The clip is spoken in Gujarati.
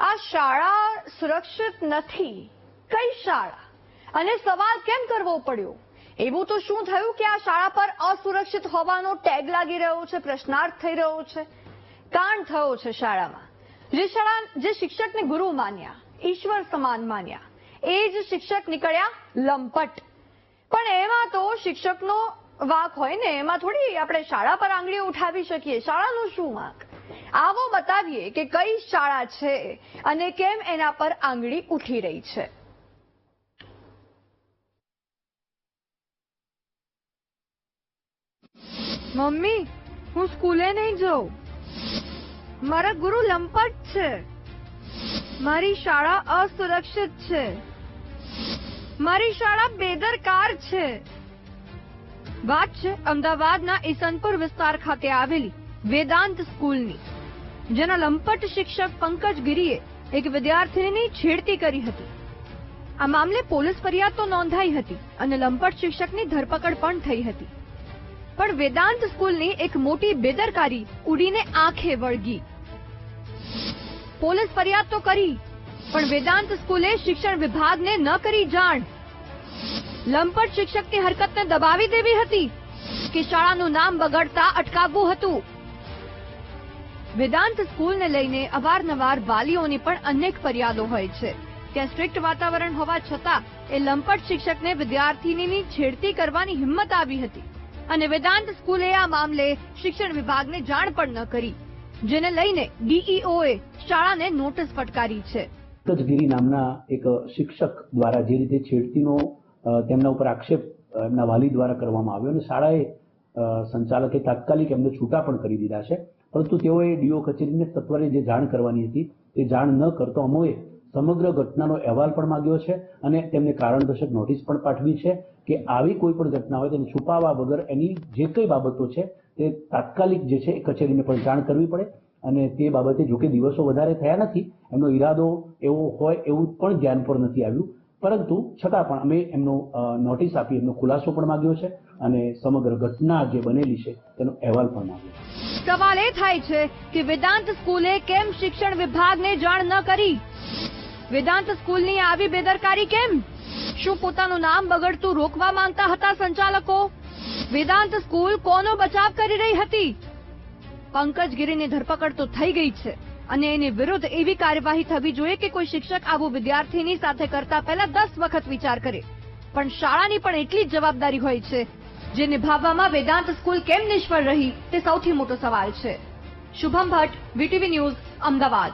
આ શાળા સુરક્ષિત નથી. કઈ શાળા? અને સવાલ કેમ કરવો પડ્યો? એવું તો શું થયું કે આ શાળા પર અસુરક્ષિત હોવાનો ટેગ લાગી રહ્યો છે, પ્રશ્નાર્થ થઈ રહ્યો છે? કાંડ થયો છે શાળામાં. જે શાળા, જે શિક્ષકને ગુરુ માન્યા, ઈશ્વર સમાન માન્યા, એ જ શિક્ષક નીકળ્યા લંપટ. પણ એમાં તો શિક્ષકનો વાક હોય ને, એમાં થોડી આપણે શાળા પર આંગળીઓ ઉઠાવી શકીએ. શાળાનું શું વાંક? આવો બતાવીએ કે કઈ શાળા છે અને કેમ એના પર આંગળી ઉઠી રહી છે. મમ્મી, હું સ્કૂલે નહીં જઉં. મારા ગુરુ લંપટ છે. મારી શાળા અસુરક્ષિત છે. મારી શાળા બેદરકાર છે. વાત છે અમદાવાદના ઈસનપુર વિસ્તાર ખાતે આવેલી વેદાંત સ્કૂલની. જેના લંપટ શિક્ષક પંકજ ગિરીએ એક વિદ્યાર્થીની છેડતી કરી હતી. આ મામલે પોલીસ ફરિયાદ તો નોંધાઈ હતી અને લંપટ શિક્ષકની ધરપકડ પણ થઈ હતી. પણ વેદાંત સ્કૂલની એક મોટી બેદરકારી ઉડીને આંખે વળગી. પોલીસ ફરિયાદ તો કરી, પણ વેદાંત સ્કૂલે શિક્ષણ વિભાગને ન કરી જાણ. લંપટ શિક્ષકની હરકતને દબાવી દેવી હતી કે શાળાનું નામ બગડતા અટકાવવું હતું. વેદાંત સ્કૂલને લઈને અવારનવાર વાલીઓની પણ અનેક ફરિયાદો હોય છે. ત્યાં સ્ટ્રિક્ટ વાતાવરણ હોવા છતાં એ લંપટ શિક્ષકને વિદ્યાર્થીની છેડતી કરવાની હિંમત આવી હતી. અને વેદાંત સ્કૂલે આ મામલે શિક્ષણ વિભાગને જાણ પણ ન કરી, જેને લઈને ડીઈઓએ શાળાને નોટિસ ફટકારી છે. પંકજગીરી નામના એક શિક્ષક દ્વારા જે રીતે છેડતીનો તેમના ઉપર આક્ષેપ એમના વાલી દ્વારા કરવામાં આવ્યો અને શાળાએ સંચાલકે તાત્કાલિક એમને છૂટા પણ કરી દીધા છે. પરંતુ તેઓએ ડીઓ કચેરીને સત્વરે જે જાણ કરવાની હતી, તે જાણ ન કરતો અમોએ સમગ્ર ઘટનાનો અહેવાલ પણ માંગ્યો છે અને તેમને કારણદર્શક નોટિસ પણ પાઠવી છે કે આવી કોઈ પણ ઘટના હોય તેને છુપાવવા વગર એની જે કઈ બાબતો છે તે તાત્કાલિક જે છે એ કચેરીને પણ જાણ કરવી પડે અને તે બાબતે જોકે દિવસો વધારે થયા નથી, એમનો ઈરાદો એવો હોય એવું પણ ધ્યાન પર નથી આવ્યું. પરંતુ છતાં પણ અમે એમનો નોટિસ આપી, એમનો ખુલાસો પણ માંગ્યો છે અને સમગ્ર ઘટના જે બનેલી છે તેનો અહેવાલ પણ માંગ્યો છે. સવાલ એ થાય છે કે વેદાંત સ્કૂલે કેમ શિક્ષણ વિભાગને જાણ ન કરી? વેદાંત સ્કૂલની આવી બેદરકારી કેમ? શું પોતાનું નામ બગડતું રોકવા માંગતા હતા સંચાલકો? વેદાંત સ્કૂલ કોનો બચાવ કરી રહી હતી? પંકજ ગીરીની ધરપકડ તો થઈ ગઈ છે અને એની વિરુદ્ધ એવી કાર્યવાહી થવી જોઈએ કે કોઈ શિક્ષક આવું વિદ્યાર્થીની સાથે કરતા પહેલા દસ વખત વિચાર કરે. પણ શાળાની પણ એટલી જ જવાબદારી હોય છે જે નિભાવવામાં વેદાંત સ્કૂલ કેમ નિષ્ફળ રહી તે સૌથી મોટો સવાલ છે. Shubham Bhatt VTV news Ahmedabad.